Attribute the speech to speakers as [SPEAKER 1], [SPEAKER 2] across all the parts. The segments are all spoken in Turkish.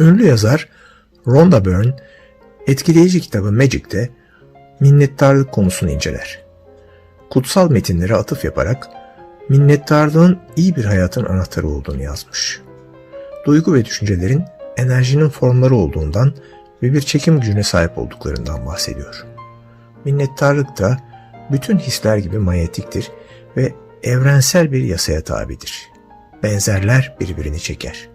[SPEAKER 1] Ünlü yazar Rhonda Byrne etkileyici kitabı Magic'te minnettarlık konusunu inceler. Kutsal metinlere atıf yaparak minnettarlığın iyi bir hayatın anahtarı olduğunu yazmış. Duygu ve düşüncelerin enerjinin formları olduğundan ve bir çekim gücüne sahip olduklarından bahsediyor. Minnettarlık da bütün hisler gibi manyetiktir ve evrensel bir yasaya tabidir. Benzerler birbirini çeker.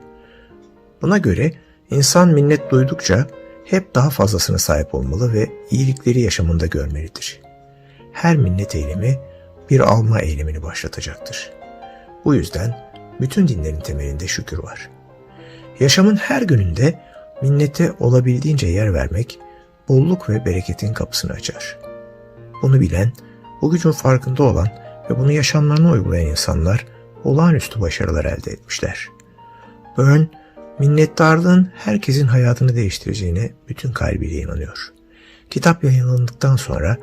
[SPEAKER 1] Buna göre insan minnet duydukça hep daha fazlasına sahip olmalı ve iyilikleri yaşamında görmelidir. Her minnet eylemi bir alma eylemini başlatacaktır. Bu yüzden bütün dinlerin temelinde şükür var. Yaşamın her gününde minnete olabildiğince yer vermek bolluk ve bereketin kapısını açar. Bunu bilen, bu gücün farkında olan ve bunu yaşamlarına uygulayan insanlar olağanüstü başarılar elde etmişler. Byrne, minnettarlığın herkesin hayatını değiştireceğine bütün kalbiyle inanıyor. Kitap yayınlandıktan sonra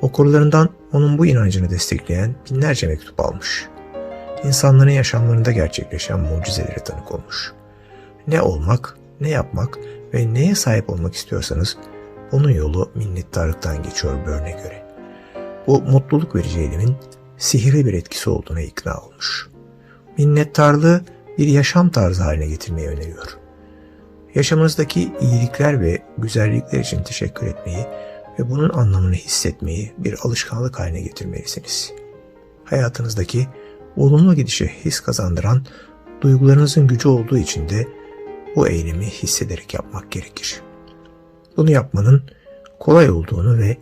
[SPEAKER 1] okurlarından onun bu inancını destekleyen binlerce mektup almış. İnsanların yaşamlarında gerçekleşen mucizelere tanık olmuş. Ne olmak, ne yapmak ve neye sahip olmak istiyorsanız onun yolu minnettarlıktan geçiyor Byrne'e göre. Bu mutluluk verici elimin sihirli bir etkisi olduğuna ikna olmuş. Minnettarlığı bir yaşam tarzı haline getirmeyi öneriyor. Yaşamınızdaki iyilikler ve güzellikler için teşekkür etmeyi ve bunun anlamını hissetmeyi bir alışkanlık haline getirmelisiniz. Hayatınızdaki olumlu gidişe his kazandıran duygularınızın gücü olduğu için de bu eylemi hissederek yapmak gerekir. Bunu yapmanın kolay olduğunu ve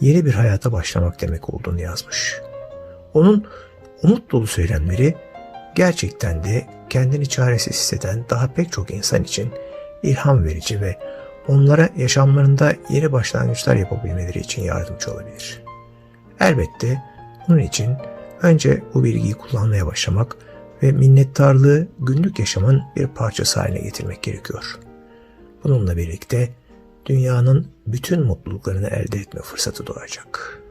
[SPEAKER 1] yeni bir hayata başlamak demek olduğunu yazmış. Onun umut dolu söylemleri gerçekten de kendini çaresiz hisseden daha pek çok insan için ilham verici ve onlara yaşamlarında yeni başlangıçlar yapabilmeleri için yardımcı olabilir. Elbette bunun için önce bu bilgiyi kullanmaya başlamak ve minnettarlığı günlük yaşamın bir parçası haline getirmek gerekiyor. Bununla birlikte dünyanın bütün mutluluklarını elde etme fırsatı doğacak.''